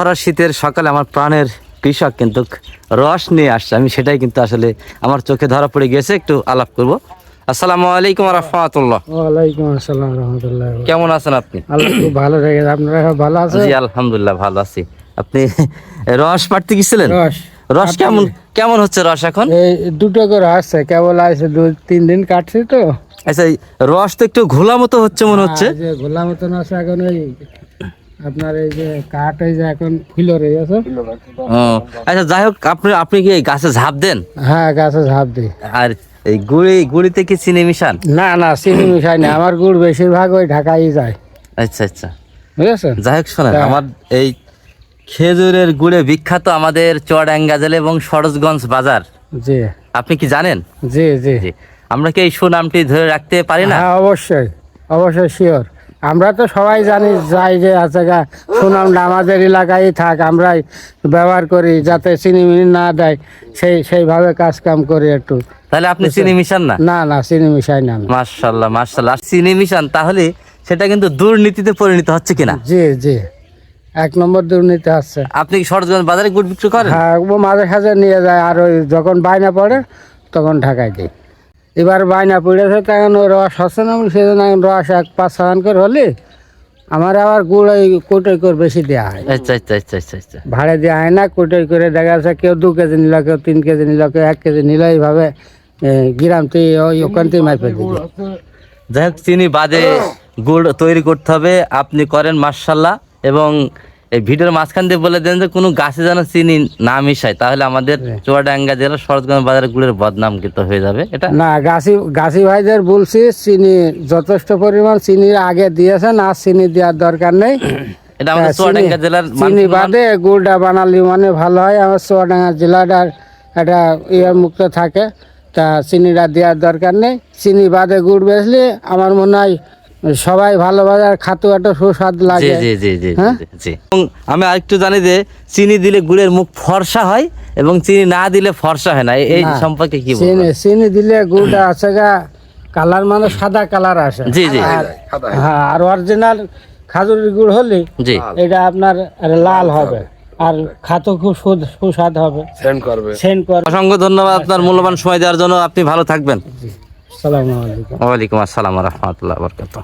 ভরা শীতের সকালে আমার প্রাণের কৃষক কিন্তু রস নিয়ে আসছে। আমি সেটাই কিন্তু আসলে আমার চোখে ধরা পড়ে গেছে একটু আলাপ করব। আসসালামু আলাইকুম রহমতুল্লাহ। ওয়ালাইকুম আসসালাম রহমতুল্লাহ। কেমন আছেন আপনি? আল্লাহ খুব ভালো রেখেছে আপনারা ভালো আছে জি আলহামদুলিল্লাহ ভালো আছি। আপনি রস পাড়তে গেছিলেন? রস। রস কেমন কেমন হচ্ছে রস এখন? এই দুটো করে আসছে কেবল আসছে দু তিন দিন কাটছি তো। আচ্ছা এই রস তো একটু ঘোলা মতো হচ্ছে মনে হচ্ছে। আর যে গোলা মতন আছে এখন ওই আপনার এই যে কাঠ এই যে এখন ফুলো রয়ে গেছে ও আচ্ছা যাই হোক আপনি আপনি কি এই গাছে ঝাঁপ দেন? হ্যাঁ গাছে ঝাঁপ দিই। আর এই গুড়ি গুড়িতে কি চিনি মিশান? না না চিনি মিশাই না আমার গুড় বেশিরভাগ ওই ঢাকাই যায়। আচ্ছা আচ্ছা। বুঝেছেন? যাই হোক শোনেন হ্যাঁ। আমার এই খেজুরের গুড়ে বিখ্যাত আমাদের চুয়াডাঙ্গা জেলা এবং সরোজগঞ্জ বাজার। জি। আপনি কি জানেন? জি জি। জি। আমরা কি এই সুনামটি ধরে রাখতে পারি না? হ্যাঁ অবশ্যই অবশ্যই শিওর আমরা তো সবাই জানি যাই যে আছে গা সুনামটা আমাদের এলাকায় থাক আমরাই ব্যবহার করি যাতে চিনি মিনি না দেয় সেই সেইভাবে কাজ কাম করি একটু। তাহলে আপনি চিনি মিশান না? না না চিনি মিশাই না। মার্শাল্লাহ মার্শাল্লাহ আর চিনি মিশান তাহলে সেটা কিন্তু দুর্নীতিতে পরিণত হচ্ছে কিনা? জি জি। এক নম্বর দুর্নীতি আছে। আপনি সরোজগঞ্জ বাজারে গুড় বিক্রি করেন? হ্যাঁ ও মাঝে সাঝে নিয়ে যায় আর ওই যখন বায়না পড়ে তখন ঢাকায় দিই এবার বায়না পড়েছে তখন ওই রস হচ্ছে না সেজন্য এখন রস এক পাঁচ ছয়ন করে হলে আমার আবার গুড় ওই কোটোই করে বেশি দেওয়া হয়। আচ্ছা আচ্ছা আচ্ছা আচ্ছা আচ্ছা। ভাড়ে দেওয়া হয় না কোটোই করে দেখা যাচ্ছে কেউ দু কেজি নিল কেউ তিন কেজি নিল কেউ এক কেজি নিল এইভাবে গ্রাম থেকে ওই ওখান থেকে মাইপে দিল। যাই হোক চিনি বাদে গুড় তৈরি করতে হবে আপনি করেন মার্শাল্লাহ এবং এই ভিডিওর মাঝখান দিয়ে বলে দেন যে কোনো গাছে যেন চিনি না মিশায় তাহলে আমাদের চুয়াডাঙ্গা জেলার শরৎগঞ্জ বাজারে গুড়ের বদনাম কিন্তু হয়ে যাবে? এটা না গাছি গাছি ভাইদের বলছি চিনি যথেষ্ট পরিমাণ চিনি আগে দিয়েছেন আর চিনি দেওয়ার দরকার নেই। এটা আমাদের হ্যাঁ, চুয়াডাঙ্গা জেলার চিনি বাদে গুড়টা বানালি মানে ভালো হয়। আমার চুয়াডাঙ্গা জেলাটার একটা ইয়ে মুক্ত থাকে তা চিনিটা দেওয়ার দরকার নেই। চিনি বাদে গুড় বেচলে আমার মনে হয় সবাই ভালোবাসে আর খাতো একটা সুস্বাদ লাগে। জি জি জি হ্যাঁ? জি, এবং আমি আরেকটু জানি যে চিনি দিলে গুড়ের মুখ ফর্সা হয় এবং চিনি না দিলে ফর্সা হয় না। এই সম্পর্কে কি চিনি চিনি দিলে গুড়টা আছে গা কালার মানে সাদা কালার আসে। জি জি। আর হ্যাঁ আর অরিজিনাল খাজুরের গুড় হলে জি। এটা আপনার লাল হবে। আর খাতো খুব সুদ- সুস্বাদ হবে। সেন্ড করবে। সেন্ট করে অসংখ্য ধন্যবাদ আপনার মূল্যবান সময় দেওয়ার জন্য। আপনি ভালো থাকবেন। সালাম আলাইকুম। ওয়ালাইকুম আসসালাম রহমতুল্লাহ বরকাত